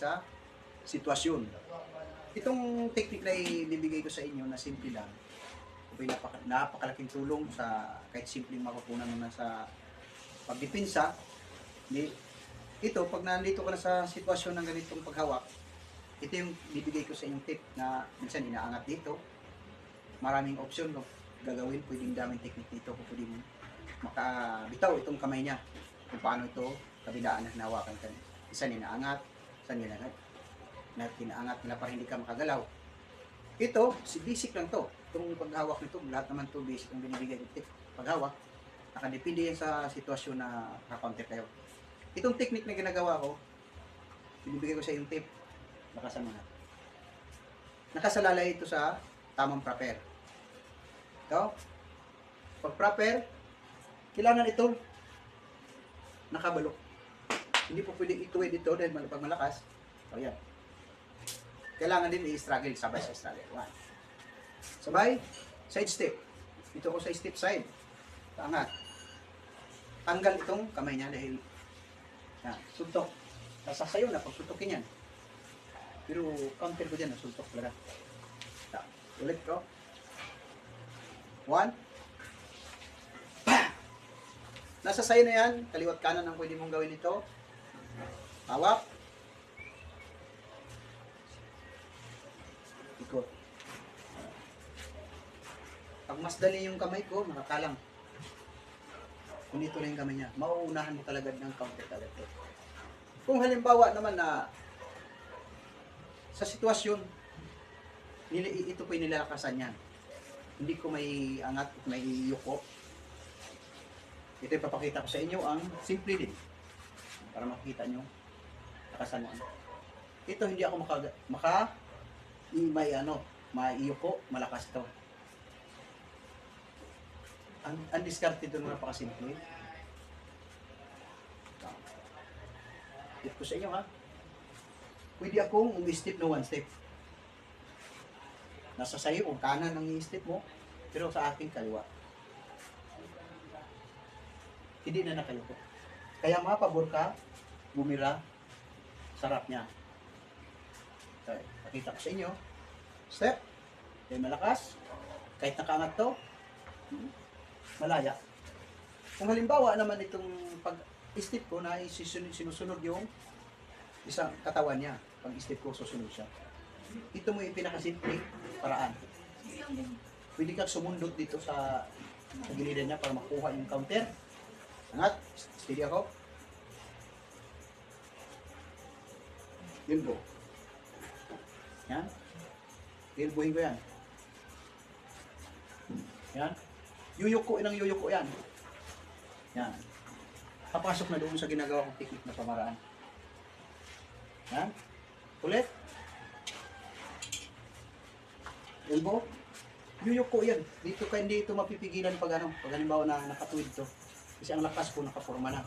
sa sitwasyon. Itong technique na ibibigay ko sa inyo na simple lang, ay napaka, napakalaking tulong sa kahit simpleng makukunan mo na sa pagdepensa. Ito, pag nandito ka na sa sitwasyon ng ganitong paghawak, ito yung bibigay ko sa inyong tip na minsan inaangat dito. Maraming option kung gagawin, pwedeng daming technique dito kung pwede mo makabitaw itong kamay niya kung paano ito kabilaan na hinawakan ka. Isa ninaangat, isa nilangat. Na kinaangat nila para hindi ka makagalaw. Ito, si basic lang to. Itong paghawak nito, lahat naman to basic ang binibigay ko tip. Paghawak, nakadepende yan sa sitwasyon na kakounter kayo. Itong technique na ginagawa ko, binibigay ko sa yung tip, lakasan mo na. Nakasalalay ito sa tamang proper. Ito, pag proper, kailangan ito nakabalok. Hindi po pwedeng ituwid ito dahil pag malakas, o yan. Kailangan din i-struggle, sabay sa struggle. One. Sabay, side step. Ito ko sa step side. Paangat. Tanggal itong kamay niya dahil yan, suntok. Sasasayo na pag suntokin yan. Pero counter ko dyan, suntok talaga. Ta- Ulit ko. One. Pa! Nasa sayo na yan, kaliwat kanan ang pwede mong gawin ito. Hawak. Ikot. Pag mas dali yung kamay ko, makakalang. Kung ito lang yung kamay niya, mauunahan mo talaga ng counter talaga. Kung halimbawa naman na sa sitwasyon, nili, ito po yung nilakasan niyan. Hindi ko may angat, may yuko. Ito yung papakita ko sa inyo ang simple din. Para makita nyo lakasan mo. Ito hindi ako maka, maka may ano, maiyuko, malakas to. Ang, ang discard dito na napakasimple. Tip ko sa inyo ha. Pwede akong umi-step na one step. Nasa sayo kung kanan ang i-step mo, pero sa akin kaliwa. Hindi na nakayuko. Kaya mapabor ka, bumira, sarap niya. Okay, pakita ko sa inyo. Step. Kaya malakas. Kahit nakaangat to, malaya. Kung halimbawa naman itong pag-step ko na isisunod, sinusunod yung isang katawan niya. Pag-step ko, susunod siya. Ito mo yung pinakasimple paraan. Pwede kang sumundot dito sa, sa giliran niya para makuha yung counter. Angat. Steady ako. Po. Yan. Ilbuhin ko yan. Yan. Yuyuko, inang yuyuko yan. Yan. Papasok na doon sa ginagawa kong technique na pamaraan. Yan. Ulit. Elbow. Yuyuko yan. Dito ka hindi ito mapipigilan pag ano, pag halimbawa na nakatuwid to. Kasi ang lakas ko nakaporma na.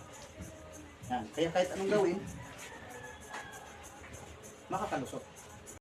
Yan. Kaya kahit anong gawin, makakalusot.